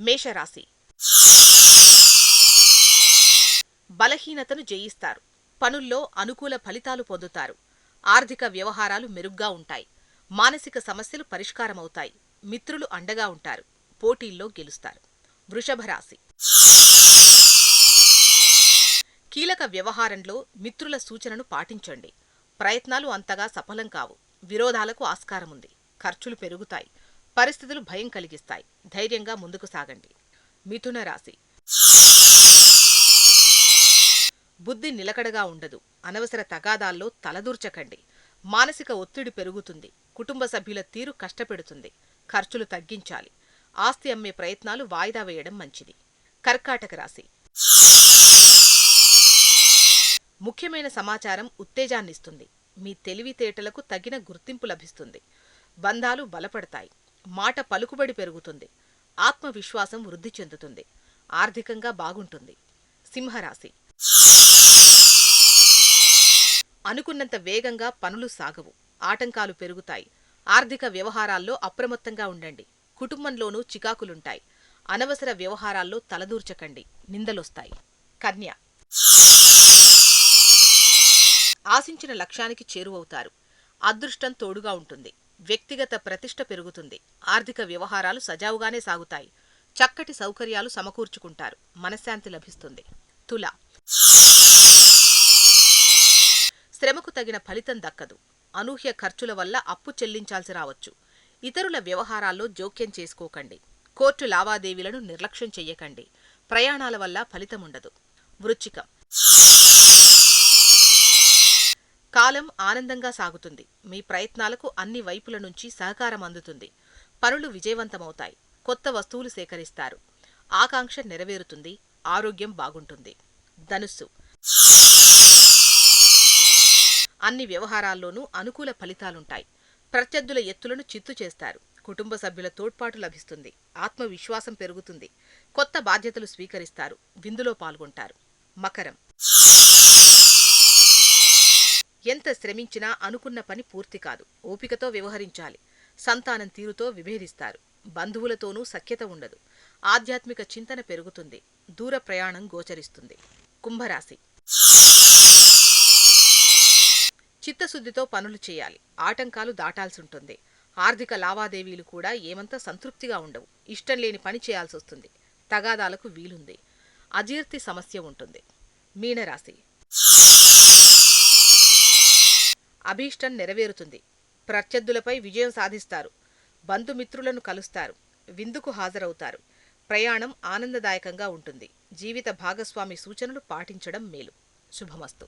మేషరాశి. బలహీనతను జయిస్తారు. పనుల్లో అనుకూల ఫలితాలు పొందుతారు. ఆర్థిక వ్యవహారాలు మెరుగ్గా ఉంటాయి. మానసిక సమస్యలు పరిష్కారమవుతాయి. మిత్రులు అండగా ఉంటారు. పోటీల్లో గెలుస్తారు. వృషభ రాశి. కీలక వ్యవహారంలో మిత్రుల సూచనను పాటించండి. ప్రయత్నాలు అంతగా సఫలం కావు. విరోధాలకు ఆస్కారముంది. ఖర్చులు పెరుగుతాయి. పరిస్థితులు భయం కలిగిస్తాయి. ధైర్యంగా ముందుకు సాగండి. మిథున రాశి. బుద్ధి నిలకడగా ఉండదు. అనవసర తగాదాల్లో తలదూర్చకండి. మానసిక ఒత్తిడి పెరుగుతుంది. కుటుంబ సభ్యుల తీరు కష్టపెడుతుంది. ఖర్చులు తగ్గించాలి. ఆస్తి అమ్మే ప్రయత్నాలు వాయిదా వేయడం మంచిది. కర్కాటక రాశి. ముఖ్యమైన సమాచారం ఉత్తేజాన్నిస్తుంది. మీ తెలివితేటలకు తగిన గుర్తింపు లభిస్తుంది. బంధాలు బలపడతాయి. మాట పలుకుబడి పెరుగుతుంది. ఆత్మవిశ్వాసం వృద్ధి చెందుతుంది. ఆర్థికంగా బాగుంటుంది. సింహరాశి. అనుకున్నంత వేగంగా పనులు సాగవు. ఆటంకాలు పెరుగుతాయి. ఆర్థిక వ్యవహారాల్లో అప్రమత్తంగా ఉండండి. కుటుంబంలోనూ చికాకులుంటాయి. అనవసర వ్యవహారాల్లో తలదూర్చకండి. నిందలొస్తాయి. కన్య. ఆశించిన లక్ష్యానికి చేరువవుతారు. అదృష్టం తోడుగా ఉంటుంది. వ్యక్తిగత ప్రతిష్ట పెరుగుతుంది. ఆర్థిక వ్యవహారాలు సజావుగానే సాగుతాయి. చక్కటి సౌకర్యాలు సమకూర్చుకుంటారు. మనశ్శాంతి లభిస్తుంది. తుల శ్రమకు తగిన ఫలితం దక్కదు. అనూహ్య ఖర్చుల వల్ల అప్పు చెల్లించాల్సి రావచ్చు. ఇతరుల వ్యవహారాల్లో జోక్యం చేసుకోకండి. కోర్టు లావాదేవీలను నిర్లక్ష్యం చెయ్యకండి. ప్రయాణాల వల్ల ఫలితముండదు. వృచ్చికం కాలం ఆనందంగా సాగుతుంది. మీ ప్రయత్నాలకు అన్ని వైపుల నుంచి సహకారం అందుతుంది. పనులు విజయవంతమవుతాయి. కొత్త వస్తువులు సేకరిస్తారు. ఆకాంక్ష నెరవేరుతుంది. ఆరోగ్యం బాగుంటుంది. ధనుస్సు. అన్ని వ్యవహారాల్లోనూ అనుకూల ఫలితాలుంటాయి. ప్రత్యర్థుల ఎత్తులను చిత్తు చేస్తారు. కుటుంబ సభ్యుల తోడ్పాటు లభిస్తుంది. ఆత్మవిశ్వాసం పెరుగుతుంది. కొత్త బాధ్యతలు స్వీకరిస్తారు. విందులో పాల్గొంటారు. మకరం. ఎంత శ్రమించినా అనుకున్న పని పూర్తి కాదు. ఓపికతో వ్యవహరించాలి. సంతానం తీరుతో విభేదిస్తారు. బంధువులతోనూ సఖ్యత ఉండదు. ఆధ్యాత్మిక చింతన పెరుగుతుంది. దూర ప్రయాణం గోచరిస్తుంది. కుంభరాశి. చిత్తశుద్ధితో పనులు చేయాలి. ఆటంకాలు దాటాల్సుంటుంది. ఆర్థిక లావాదేవీలు కూడా ఏమంత సంతృప్తిగా ఉండవు. ఇష్టం లేని పని చేయాల్సి వస్తుంది తగాదాలకు వీలుంది. అజీర్తి సమస్య ఉంటుంది. మీనరాశి. అభీష్టం నెరవేరుతుంది. ప్రత్యర్థులపై విజయం సాధిస్తారు. బంధుమిత్రులను కలుస్తారు. విందుకు హాజరవుతారు. ప్రయాణం ఆనందదాయకంగా ఉంటుంది. జీవిత భాగస్వామి సూచనలు పాటించడం మేలు. శుభమస్తు.